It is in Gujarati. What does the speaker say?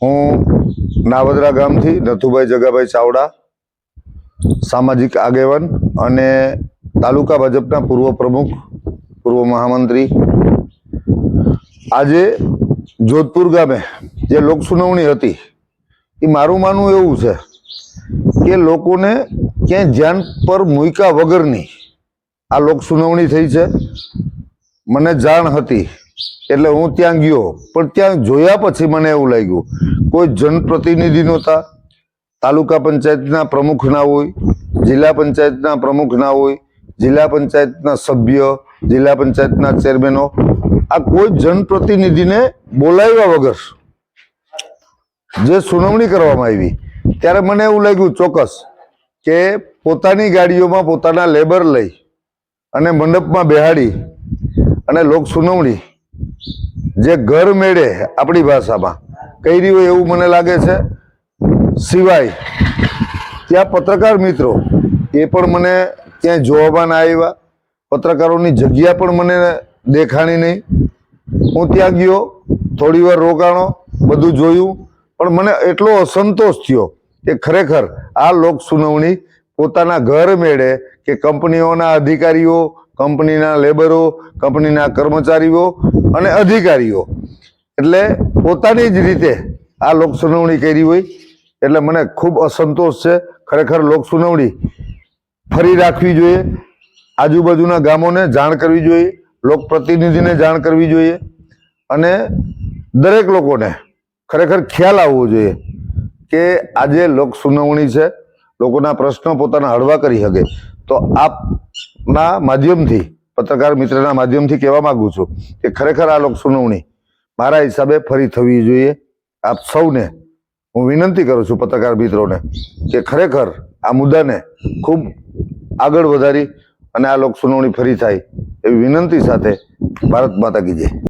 હું નાવદરા ગામથી નથુભાઈ જગાભાઈ ચાવડા, સામાજિક આગેવાન અને તાલુકા ભાજપના પૂર્વ પ્રમુખ, પૂર્વ મહામંત્રી. આજે જોધપુર ગામે જે લોક સુનાવણી હતી, એ મારું માનવું એવું છે કે લોકોને ક્યાંય ધ્યાન પર મૂક્યા વગરની આ લોક સુનાવણી થઈ છે. મને જાણ હતી એટલે હું ત્યાં ગયો. પણ ત્યાં જોયા પછી મને એવું લાગ્યું, કોઈ જનપ્રતિનિધિ નહોતા. તાલુકા પંચાયતના પ્રમુખ ના હોય, જિલ્લા પંચાયતના પ્રમુખ ના હોય, જિલ્લા પંચાયતના સભ્ય, જિલ્લા પંચાયતના ચેરમેનો, આ કોઈ જનપ્રતિનિધિને બોલાવ્યા વગર જે સુનાવણી કરવામાં આવી, ત્યારે મને એવું લાગ્યું ચોક્કસ કે પોતાની ગાડીઓમાં પોતાના લેબર લઈ અને મંડપમાં બેહાડી અને લોક સુનાવણી જે ઘર મેળે આપણી ભાષામાં. કરી હોય એવું મને લાગે છે? સિવાય ત્યાં પત્રકાર મિત્રો, એ પણ મને ત્યાં જોવામાં આવ્યા. પત્રકારોની જગ્યા પણ મને દેખાણી નહીં. હું ત્યાં ગયો, થોડી વાર રોકાણો, બધું જોયું. પણ મને એટલો અસંતોષ થયો કે ખરેખર આ લોક સુનાવણી પોતાના ઘર મેળે કે કંપનીઓના અધિકારીઓ કંપનીના લેબરો, કંપનીના કર્મચારીઓ અને અધિકારીઓ. એટલે પોતાની જ રીતે આ લોક સુનાવણી કરી હોય, એટલે મને ખૂબ અસંતોષ છે, ખરેખર લોક સુનાવણી ફરી રાખવી જોઈએ, આજુબાજુના ગામોને જાણ કરવી જોઈએ લોક પ્રતિનિધિને જાણ કરવી જોઈએ, અને દરેક લોકોને ખરેખર ખ્યાલ આવવો જોઈએ કે આજે લોક સુનાવણી છે, લોકોના પ્રશ્નો પોતાના હળવા કરી શકે. તો આપના માધ્યમથી, પત્રકાર મિત્રના માધ્યમથી કહેવા માગું છું કે ખરેખર આ લોક સુનાવણી મારા હિસાબે ફરી થવી જોઈએ. આપ સૌને હું વિનંતી કરું છું પત્રકાર મિત્રોને કે ખરેખર આ મુદ્દાને ખૂબ આગળ વધારી અને આ લોક સુનાવણી ફરી થાય એવી વિનંતી સાથે ભારત માતા કી